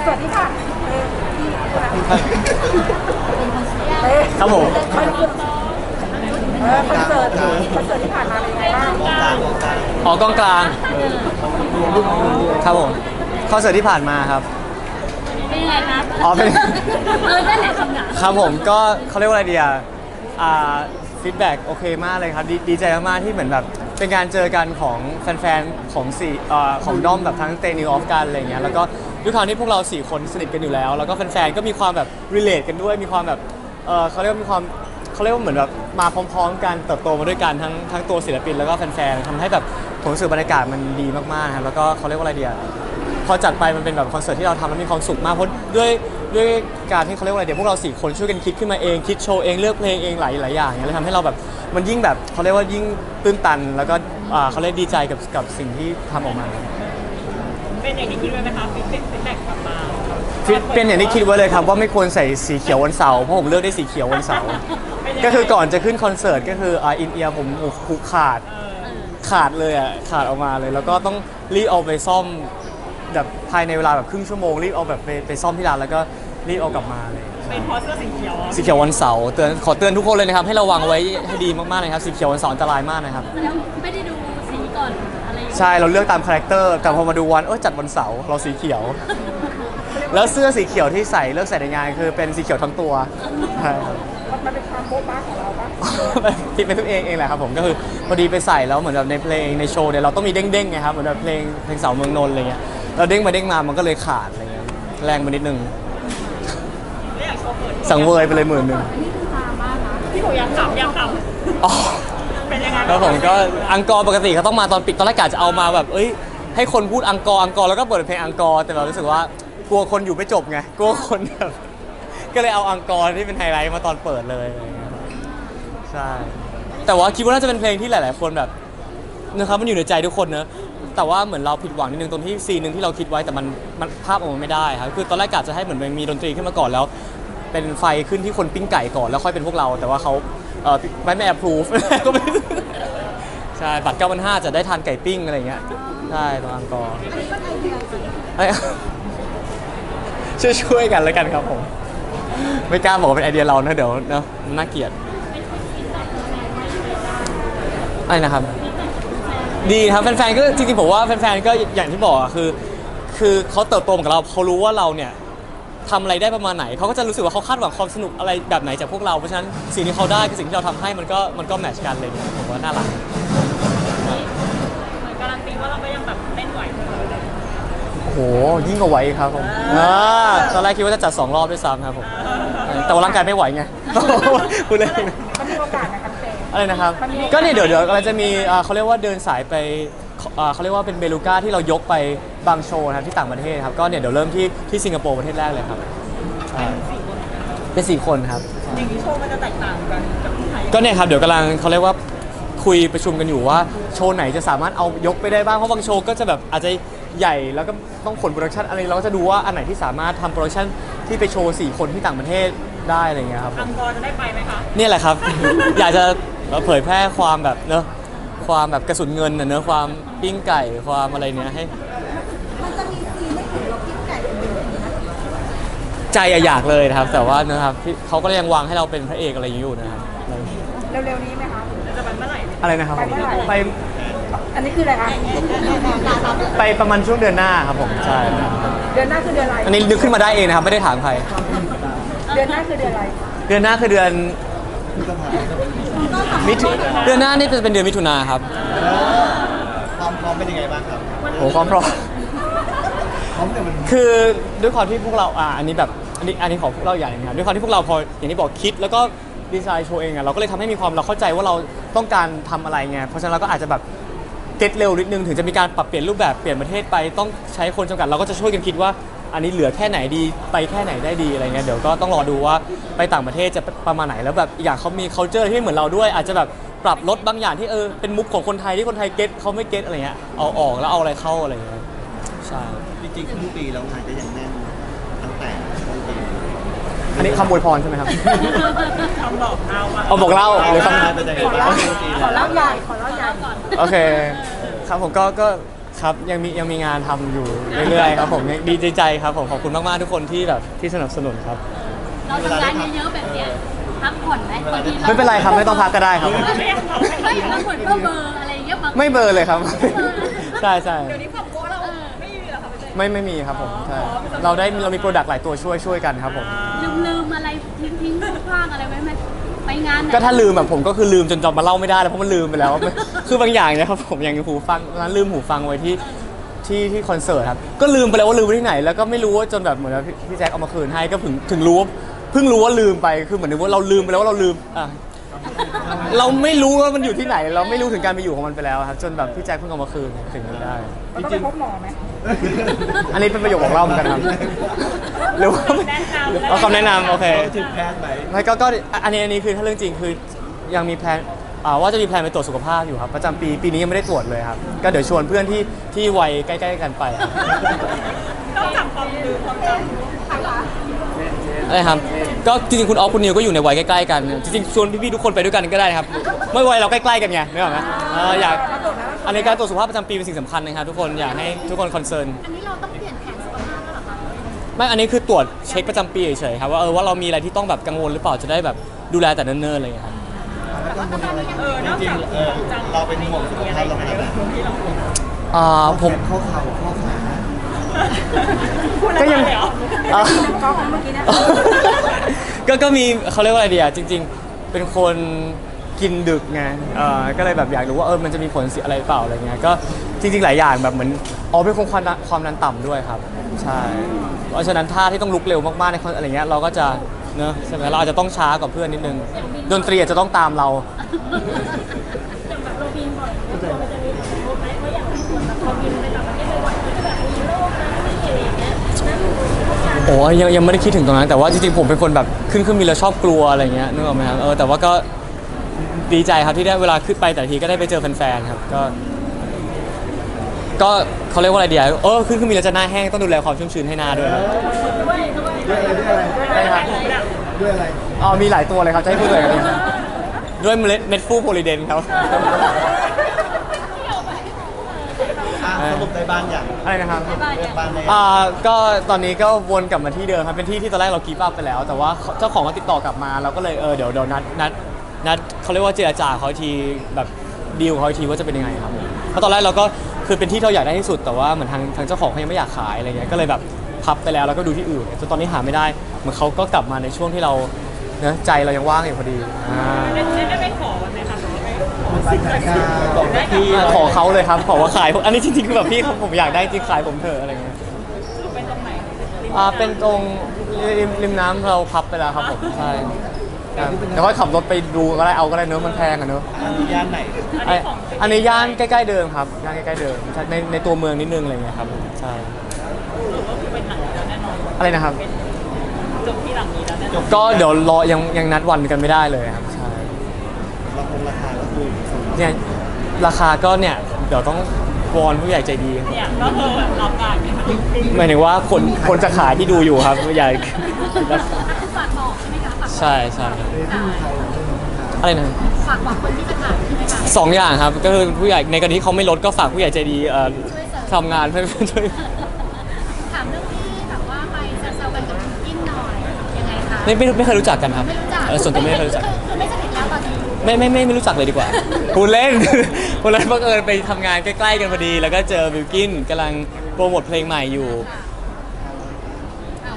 อนเสิร์ตที่ผ่านเออที่เออครับผมเออคอนเสิร์ตคอนเสิร์ตที่ผ่านมาเป็นยังไงบ้างอ๋อกองกลางครับผมคอนเสิร์ตที่ผ่านมาครับเป็นยังไงครับอ๋อเป็นเออนั่นแหละคำถามครับผมก็เขาเรียกว่าอะไรดีอะอ่าฟีดแบ็กโอเคมากเลยครับ ดีดีใจมากๆที่เหมือนแบบเป็นการเจอกันของแฟนๆ ของสี่อ่าของด้อมแบบทั้งเตนิวออฟกันอะไรเงี้ยแล้วก็ ด้วยความที่พวกเราสี่คนสนิทกันอยู่แล้ว แล้วก็แฟนๆก็มีความแบบรีเลทกันด้วย มีความแบบเออเขาเรียกว่ามีความเขาเรียกว่าเหมือนแบบมาพร้อมๆกันเติบโตมาด้วยกันทั้งทั้งตัวศิลปินแล้วก็แฟนๆทำให้แบบผมรู้สึกบรรยากาศมันดีมากๆนะครับแล้วก็เขาเรียกว่าอะไรเดีอะพอจัดไปมันเป็นแบบคอนเสิร์ตที่เราทำแล้วมีความสุขมากเพราะด้วยด้วยการที่เขาเรียกว่าอะไรเดี๋ยวพวกเราสี่คนช่วยกันคิดขึ้นมาเองคิดโชว์เองเลือกเพลงเองหลายหลายอย่างเนี่ยเลยทำให้เราแบบมันยิ่งแบบเขาเรียกว่ายิ่งตื้นตัน แล้วก็อ่าเขาเรียกดีใจกับกับสิ่งที่ทำออกมา เป็นอย่างที่คิดไว้ไหมคะฟีด ฟิตเป็นอย่างที่คิดไว้เลยครับว่าไม่ควรใส่สีเขียววันเสาร์เพราะผมเลือกได้สีเขียววันเสาร์ก็คือก่อนจะขึ้นคอนเสิร์ตก็คืออ่าอินเอียผมโอ้โหขาดขาดเลยอะขาดออกมาเลย แล้วก็ต้องรีบเอาไปซ่อมแบบภายในเวลาแบบครึ่งชั่วโมงรีบเอาแบบไปไปซ่อมที่ร้านแล้วก็รีบเอากลับมาเลยเป็นเพราะเสื้อสีเขียวอะสีเขียววันเสาร์เตือนขอเตือนทุกคนเลยนะครับ ให้ระวังไว้ให้ดีมากๆเลยครับสีเขียววันเสาร์อันตรายมากนะครับ แล้วไม่ได้ดูสีก่อนอะไรอย่างเงี้ยใช่เราเลือกตามคาแรคเตอร์แต่พอมาดูวันเออจัดวันเสาร์เราสีเขียว แล้วเสื้อสีเขียวที่ใส่เลือกใส่ในงานคือเป็นสีเขียวทั้งตัวใช่มันเป็นความโบ๊ะบ้าของเราปะคิดเป็นตัวเองเองแหละครับผมก็คือพอดีไปใส่แล้วเหมือนแบบในเพลงในโชว์เนี่ยเราต้องมีเด้งๆไงครับเหมือนแบบเพลงเพลงเสาเมืองนนท์อะไรเงี้ยเราเด้งมาเด้งมามันก็เลยขาดอะไรเงี้ยแรงไปนิดนึงไม่อยากโชว์เปิดสังเวยไปเลยหมื่นหนึ่งพี่ผมอยากขำอยากขอ๋อเป็นยังไงแล้วผมก็อังกอร์ปกติเขาต้องมาตอนปิดตอนแรกกะจะเอามาแบบ เอ้ยให้คนพูดอังกอร์อังกอร์แล้วก็เปิดเพลงอังกอร์แต่เรารู้สึกว่า กลัวคนอยู่ไม่จบไงกลัวคนแบบก็เลยเอาอังกอร์ที่เป็นไฮไลท์มาตอนเปิดเลยอะไรอย่างเงี้ยใช่แต่ว่าคิดว่าน่าจะเป็นเพลงที่หลาย ๆ คนแบบนะครับมันอยู่ในใจทุกคนเนอะแต่ว่าเหมือนเราผิดหวังนิดนึงตรงที่ซีนหนึ่งที่เราคิดไว้แต่มันมันภาพออกมาไม่ได้ครับคือตอนแรกกะจะให้เหมือนมันมีดนตรีขึ้นมาก่อนแล้ว เป็นไฟขึ้นที่คนปิ้งไก่ก่อนแล้วค่อยเป็นพวกเรา แต่ว่าเขาเออไม่ไม่ approve ก็ไม่ใช่บัตร9,500จะได้ทานไก่ปิ้งอะไรอย่างเงี้ยใช่ตรงอังกอร์เอ้ยช่วย ช่วยๆกันแล้วกันครับผม ไม่กล้าบอกว่าเป็นไอเดียเรานะเดี๋ยวเนอะนน่าเกลียดอะไรนะครับ ดีครับแฟนๆก็จริงๆผมว่าแฟนๆก็อย่างที่บอกอะคือ คือเขาเติบโตมากับเราเขารู้ว่าเราเนี่ยทำอะไรได้ประมาณไหนเขาก็จะรู้สึกว่าเขาคาดหวังความสนุกอะไรแบบไหนจากพวกเราเพราะฉะนั้นสิ่งที่เขาได้กับสิ่งที่เราทำให้มันก็มันก็แมทช์กันเลยผมว่าน่ารัก เหมือนการันตีว่าเราก็ยังแบบเต้นไหวอยู่เลย โอ้โห ยิ่งกว่าไหวครับผมอ่าตอนแรกคิดว่าจะจัด2รอบด้วยซ้ำครับผมแต่ว่าร่างกายไม่ไหวไงพูดเล่น มันมีโอกาสนะครับเจ อะไรนะครับก็เนี่ยเดี๋ยวเดี๋ยวเราจะมีอ่าเขาเรียกว่าเดินสายไปอ่าเขาเรียกว่าเป็นเบลูก้าที่เรายกไปบางโชว์นะครับที่ต่างประเทศครับ ก็เนี่ยเดี๋ยวเริ่มที่ที่สิงคโปร์ประเทศแรกเลยครับใช่เป็นสี่คนครับ อย่างนี้โชว์มันจะแตกต่างกันกับที่ไทยก็เนี่ยครับเดี๋ยวกำลังเขาเรียกว่าคุยประชุมกันอยู่ว่าโชว์ไหนจะสามารถเอายกไปได้บ้างเพราะบางโชว์ก็จะแบบอาจจะ ใหญ่แล้วก็ต้องขนโปรดักชันอะไรเราก็จะดูว่าอันไหนที่สามารถทำโปรดักชันที่ไปโชว์สี่คนที่ต่างประเทศได้อะไรเงี้ยครับผอัมงกอร์จะได้ไปไหมคะ เนี่ยแหละครับ อยากจะเผยแพร่ความแบบเนอะความแบบกระสุนเงินน่ะเนอะความปิ้งไก่ความอะไรเนี้ยให้มันจะมีซีนไม่ถึงเราคิดไก่เป็นเดือนนะใจอะอยากเลยนะครับ แต่ว่านะครับที่เขาก็ยังวางให้เราเป็นพระเอกอะไรอย่างนี้อยู่นะครับ เร็วๆนี้ไหมคะ จะไปเมื่อไหร่ อะไรนะครับผมไปเมื่อไหร่ ไป อันนี้คืออะไรคะไปประมาณช่วงเดือนหน้าครับผมใช่เดือนหน้าคือเดือนอะไร อันนี้นึกขึ้นมาได้เองนะครับไม่ได้ถามใคร เดือนหน้าคือเดือนอะไร เดือนหน้าคือเดือนมิถุเดือนหน้านี่จะเป็นเดือนมิถุนาครับความพร้อมเป็นยังไงบ้างครับโอ้ความพร้อมพร้อมแต่มันคือด้วยความที่พวกเราอ่าอันนี้แบบอันนี้อันนี้ขอพวกเราอย่างหนึงครับด้วยความที่พวกเราพออย่างที่บอกคิดแล้วก็ดีไซน์โชว์เองอะเราก็เลยทำให้มีความเราเข้าใจว่าเราต้องการทำอะไรไงเพราะฉะนั้นเราก็อาจจะแบบ เก็ตเร็วนิดนึงถึงจะมีการปรับเปลี่ยนรูปแบบเปลี่ยนประเทศไปต้องใช้คนจำกัดเราก็จะช่วยกันคิดว่า อันนี้เหลือแค่ไหนดีไปแค่ไหนได้ดีอะไรเงี้ยเดี๋ยวก็ต้องรอดูว่าไปต่างประเทศจะประมาณไหนแล้วแบบอีกอย่างเขามี culture ที่ไม่เหมือนเราด้วย อาจจะแบบปรับลดบางอย่างที่เออเป็นมุกของคนไทยที่คนไทยเก็ตเขาไม่เก็ตอะไรเงี้ยเอาออกแล้วเอาอะไรเข้าอะไรเงี้ยใช่ จริงๆครึ่งปีแล้วงานก็ยังแน่นตั้งแต่ต้นปี อันนี้คำอวยพรใช่ไหมครับ คำบอกเราอะเอาบอกเล่าหรือคำ เป็นยังไงขอบ้างเล่าครึ่งปีขอแล้วเล่าใหญ่ขอเล่าใหญ่ก่อนโอเค ครับผมก็ก็ครับยังมียังมีงานทำอยู่เรื่อยๆครับผมยังดีใจครับผมขอบคุณมากๆทุกคนที่แบบที่สนับสนุนครับ เราทำงานเยอะๆแบบเนี้ยพักผ่อนไหมบางทีไม่เป็นไรครับไม่ต้องพักก็ได้ครับ ไม่พักผ่อนเพื่อเบอร์อะไรอย่างเงี้ยบางไม่เบลอร์เลยครับ ใช่ใช่ เดี๋ยวนี้ความโก้เไม่ไม่มีครับผมใช่เราได้เรามีโปรดักต์หลายตัวช่วยช่วยกันครับผมลืมลืมๆอะไรทิ้งทิ้งๆคว้างๆอะไรไว้ไหมไปงานไหนก็ถ้าลืมแบบผมก็คือลืมจนจำมาเล่าไม่ได้แล้วเพราะมันลืมไปแล้ว คือบางอย่างเนี่ยครับผมอย่างหูฟังนั้นลืมหูฟังไว้ที่ที่ที่คอนเสิร์ตครับก็ลืมไปแล้วว่าลืมไว้ที่ไหน แล้วก็ไม่รู้ว่าจนแบบเหมือนว่าพี่พี่แจ็คเอามาคืนให้ก็ถึงถึงรู้ว่าเพิ่งรู้ว่าลืมไปคือเหมือนว่าเราลืมไปแล้วว่าเราลืมอะ เราไม่รู้ว่ามันอยู่ที่ไหน เราไม่รู้ถึงการไปอยู่ของมันไปแล้วครับ จนแบบพี่แจ็คเพิ่งเอามาคืนถึงได้ เราต้องไปพบหมอไหม อันนี้เป็นประโยคของเราเหมือนกันครับหรือว่าเอาคำแนะนำโอเค ถึงแพทย์ไหมไม่ก็ก็อันนี้อันนี้คือถ้าเรื่องจริงคือยังมีแพลนอ่าว่าจะมีแพลนไปตรวจสุขภาพอยู่ครับ ประจำปีปีนี้ยังไม่ได้ตรวจเลยครับ ก็เดี๋ยวชวนเพื่อนที่ที่วัยใกล้ ๆ กันไปครับนอกจากความลืมความจำค่ะ อะไรครับก็จริงๆคุณออฟคุณนิวก็อยู่ในวัยใกล้ ๆ กันจริงๆชวนพี่ๆทุกคนไปด้วยกันก็ได้นะครับไม่วัยเราใกล้ๆกันไงนึกออกไหมเอออยากอันนี้การตรวจสุขภาพประจำปีเป็นสิ่งสำคัญนะครับทุกคนอยากให้ทุกคนคอนเซิร์น อันนี้เราต้องเปลี่ยนแผนสุขภาพแล้วเหรอคะไม่ อันนี้คือตรวจเช็คประจำปีเฉยๆครับว่าเออว่าเรามีอะไรที่ต้องแบบกังวลหรือเปล่าจะได้แบบดูแลแต่เนิ่นๆอะไรอย่างเงี้ยครับเออนอกจริงจากๆเออเราเป็นห่วงสุขภาพเราขนาดไหนอ่าผม ข้อเข่าข้อขา ก็ยังอ่าก็เมื่อกี้เนี่ยก็ก็มีเขาเรียกว่าอะไรดีอะจริง ๆ เป็นคนกินดึกไงเออก็เลยแบบอยากรู้ว่าเออมันจะมีผลเสียอะไรหรือเปล่าอะไรเงี้ยก็จริง ๆ หลายอย่างแบบเหมือนอ๋อเป็นคนความดันความดันต่ำด้วยครับ ใช่เพราะฉะนั้นท่าที่ต้องลุกเร็วมากๆในคอนอะไรเงี้ยเราก็จะเนอะใช่ไหมเราอาจจะต้องช้ากว่าเพื่อนนิดนึงดนตรีอาจจะต้องตามเรา อย่างแบบโรบินบ่อยตัวมันจะมีผลกระทบไหมเพราะอย่างส่วนแบบพอบินไป โอ้ยยังยังไม่ได้คิดถึงตรงนั้น แต่ว่าจริงๆผมเป็นคนแบบขึ้นเครื่องบินแล้วชอบกลัวอะไรเงี้ยนึกออกไหมครับเออแต่ว่าก็ดีใจครับที่ได้เวลาขึ้นไปแต่ละทีก็ได้ไปเจอแฟนๆครับก็ ก็เขาเรียกว่าอะไรดีอะเออขึ้นเครื่องบินแล้วจะหน้าแห้งต้องดูแลความชุ่มชื้นให้หน้าด้วยครับด้วยอะไรด้วยอะไรใช่ครับด้วยอะไรอ๋อมีหลายตัวเลยครับจะให้พูดเลยครับด้วยเมล็ดเม็ดฟูโพลิเดนครับอะ สรุปได้บ้านอย่างอะไรนะครับบ้านเรื่เนี่อยงบ้านได้อ่าก็ตอนนี้ก็วนกลับมาที่เดิมครับเป็นที่ที่ตอนแรกเรากีบอัพไปแล้ว แต่ว่าเจ้าของมาติดต่อกลับมาเราก็เลยเออเดี๋ยวเดี๋ยวนัดนัดนัดเขาเรียกว่าเจรจาเขาอีกทีแบบดีลเขาอีกทีว่าจะเป็นยังไงครับเพราะตอนแรกเราก็คือเป็นที่ที่เราอยากได้ที่สุดแต่ว่าเหมือนทางทางเจ้าของเขายังไม่อยากขายอะไรเงี้ยก็เลยแบบพับไปแล้วแล้วก็ดูที่อื่นจนตอนนี้หาไม่ได้เหมือนเขาก็กลับมาในช่วงที่เราเนอะใจเรายังว่างอยู่พอดีอ่า ได้ได้ บอกได้ที่ขอเขาเลยครับ ขอว่าขายผมอันนี้จริงๆคือแบบพี่เขาผมอยากได้จริงขายผมเถอะอะไรเงี้ยสรุปเป็นตรงไหนอ่าเป็นตรงริมริมน้ำเราพับไปแล้วครับผมใช่ครับแต่ว่าขับรถไปดูก็ได้เอาก็ได้เนอะมันแพงอะเนอะอันนี้ย่านไหนไอ้อันนี้ย่านใกล้ๆเดิมครับย่านใกล้ๆเดิมใช่ในในตัวเมืองนิดนึงอะไรเงี้ยครับใช่เป็นหลังแล้วแน่นอนอะไรนะครับ จบที่หลังนี้แล้วแน่นอน ก็เดี๋ยวรอยังยังนัดวันกันไม่ได้เลยครับใช่ ราคงราคาก็คือ เนี่ยราคาก็เนี่ยเดี๋ยวต้องวอนผู้ใหญ่ใจดี เนี่ยก็คือแบบรับการไหมคะหมายถึงว่าคนคนจะขายที่ดูอยู่ครับผู้ใหญ่ฝากบอกใช่ไหมคะฝากใช่ใช่อะไรนะฝากบอกคนที่จะขายใช่ไหมคะสองอย่างครับก็คือผู้ใหญ่ในกรณีที่เขาไม่ลดก็ฝากผู้ใหญ่ใจดีเอ่อช่วยเสริมทำงานให้ช่วย ถามเรื่องที่แบบว่าไปแซวๆกันกับคุณกินหน่อยยังไงคะไม่ไม่ไม่เคยรู้จักกันครับไม่รู้จักเออส่วนตัวไม่เคยรู้จัก คือคือไม่ ไม่ไม่ไม่ไม่รู้จักเลยดีกว่า พูดเล่นพูดเล่นบังเอิญไปทำงานใกล้ๆกันพอดี แล้วก็เจอบิวกินกำลังโปรโมทเพลงใหม่อยู่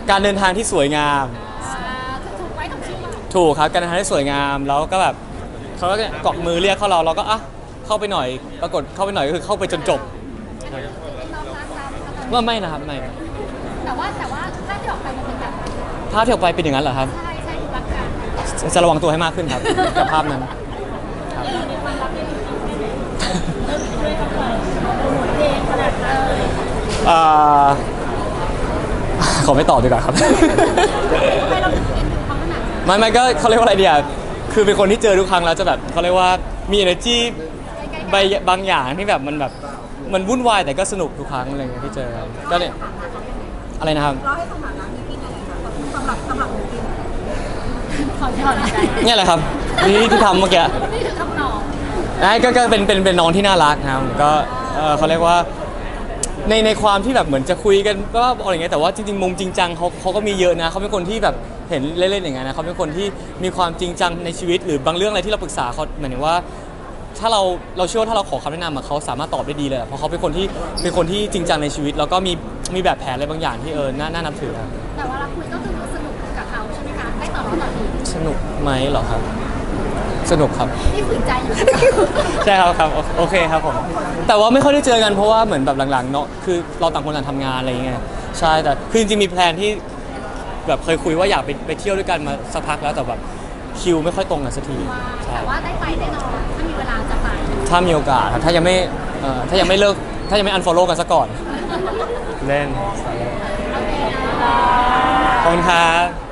การเดินทางที่สวยงามอ่าถูกไว้ถูกชื่อถูกครับการเดินทางที่สวยงามแล้วก็แบบเขาก็เกาะมือเรียกเข้าเราเราก็อะเข้าไปหน่อย ปรากฏเข้าไปหน่อยก็คือเข้าไปจนจบเป็นน้องรักเราว่าไม่นะครับไม่แต่ว่าแต่ว่าถ้าที่ออกไปมันเป็นแบบภาพที่ออกไปเป็นอย่างนั้นเหรอครับ ใช่ใช่รักกัน จะระวังตัวให้มากขึ้นครับ กับภาพนั้นครับเอ่อขอไม่ตอบดีกว่าครับไม่เราถึงเอ็นดูเขาขนาดนั้นไม่ไม่ก็เขาเรียกว่าอะไรเดียคือเป็นคนที่เจอทุกครั้งแล้วจะแบบเขาเรียกว่ามี energy ใบบางอย่างที่แบบมันแบบมันวุ่นวายแต่ก็สนุกทุกครั้งอะไรเงี้ยที่เจอครับก็เนี่ยอะไรนะครับ เราให้สถานะมีกินยังไงคะสำหรับสำหรับมีกิน ขอถอนใจเนี่ยแหละครับนี่ที่ทำเมื่อกี้นี่คือคำตอบไอ้ก็ก็เป็นเป็นเป็นน้องที่น่ารักนะครับก็เออเขาเรียกว่าในในความที่แบบเหมือนจะคุยกันก็อะไรเงี้ยแต่ว่าจริงๆมุมจริงจังเขาเขาก็มีเยอะนะเขาเป็นคนที่แบบเห็นเล่นๆอย่างเงี้ยนะเขาเป็นคนที่มีความจริงจังในชีวิต หรือบางเรื่องอะไรที่เราปรึกษาเขาหมายถึงว่า ถ้าเราเราเชื่อว่าถ้าเราขอคำแนะนำอะเขาสามารถตอบได้ดีเลยอะเพราะเขาเป็นคนที่เป็นคนที่จริงจังในชีวิต แล้วก็มีมีแบบแผนอะไรบางอย่างที่เออน่าน่านับถือครับ นุกไหมเหรอครับ สนุกครับ ที่ฝืนใจอยู่ใช่ครับครับโอโอเคครับผม แต่ว่าไม่ค่อยได้เจอกันเพราะว่าเหมือนแบบหลังๆเนาะคือเราต่างคนต่างทำงานอะไรอย่างเงี้ยใช่แต่คือจริงๆมีแพลนที่แบบเคยคุยว่าอยากไปไปเที่ยวด้วยกันมาสักพักแล้วแต่แบบคิวไม่ค่อยตรงกันสักทีใช่แต่ว่าได้ไปแน่นอนถ้ามีเวลาจะไปถ้ามีโอกาสครับถ้ายังไม่เอ่อถ้ายังไม่เลิกถ้ายังไม่ unfollow กันซะก่อนเล่นขอบคุณครับ